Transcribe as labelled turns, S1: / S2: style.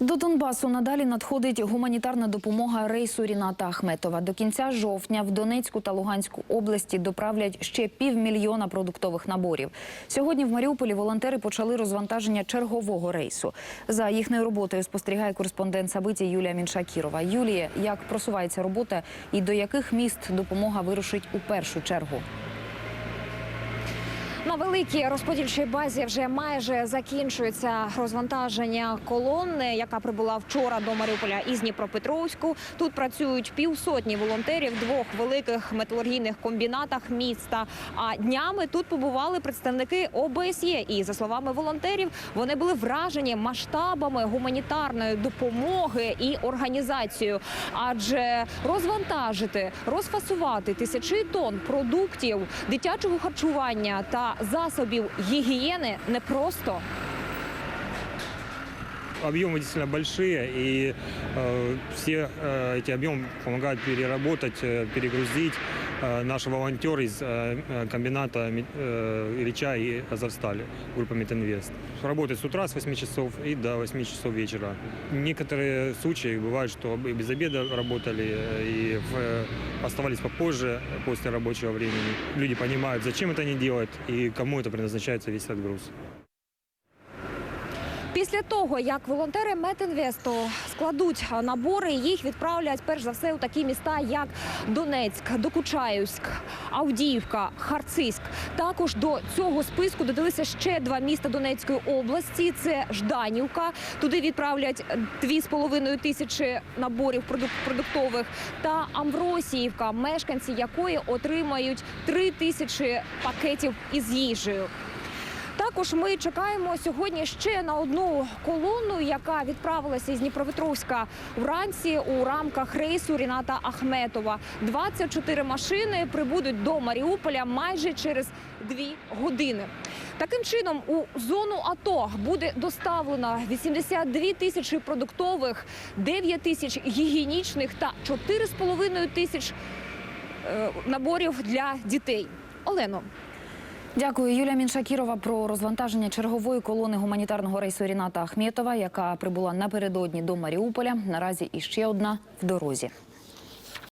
S1: До Донбасу надалі надходить гуманітарна допомога рейсу Ріната Ахметова. До кінця жовтня в Донецьку та Луганську області доправлять ще півмільйона продуктових наборів. Сьогодні в Маріуполі волонтери почали розвантаження чергового рейсу. За їхньою роботою спостерігає кореспондент Сабиті Юлія Міншакірова. Юлія, як просувається робота і до яких міст допомога вирушить у першу чергу?
S2: На великій розподільчій базі вже майже закінчується розвантаження колони, яка прибула вчора до Маріуполя із Дніпропетровську. Тут працюють півсотні волонтерів двох великих металургійних комбінатах міста. А днями тут побували представники ОБСЄ. І за словами волонтерів, вони були вражені масштабами гуманітарної допомоги і організацією. Адже розвантажити, розфасувати тисячі тонн продуктів, дитячого харчування та засобів гігієни непросто.
S3: Объемы действительно большие, и э, все э, эти объемы помогают переработать, э, перегрузить э, Наши волонтеры из э, э, комбината э, Ильича и Азовстали, группа Метинвест. Работают с утра с 8 часов и до 8 часов вечера. Некоторые случаи бывают, что и без обеда работали, э, и э, оставались попозже, после рабочего времени. Люди понимают, зачем это они делают и кому это предназначается весь этот груз.
S2: Після того, як волонтери Метінвесту складуть набори, їх відправлять перш за все у такі міста, як Донецьк, Докучаївськ, Авдіївка, Харциськ. Також до цього списку додалися ще два міста Донецької області: це Жданівка. Туди відправлять дві з половиною тисячі наборів продуктових, та Амвросіївка, мешканці якої отримають три тисячі пакетів із їжею. Також ми чекаємо сьогодні ще на одну колону, яка відправилася із Дніпропетровська вранці у рамках рейсу Ріната Ахметова. 24 машини прибудуть до Маріуполя майже через дві години. Таким чином, у зону АТО буде доставлено 82 тисячі продуктових, 9 тисяч гігієнічних та 4,5 тисяч е, наборів для дітей. Олено.
S1: Дякую, Юлія Міншакірова про розвантаження чергової колони гуманітарного рейсу Ріната Ахметова, яка прибула напередодні до Маріуполя. Наразі іще одна в дорозі.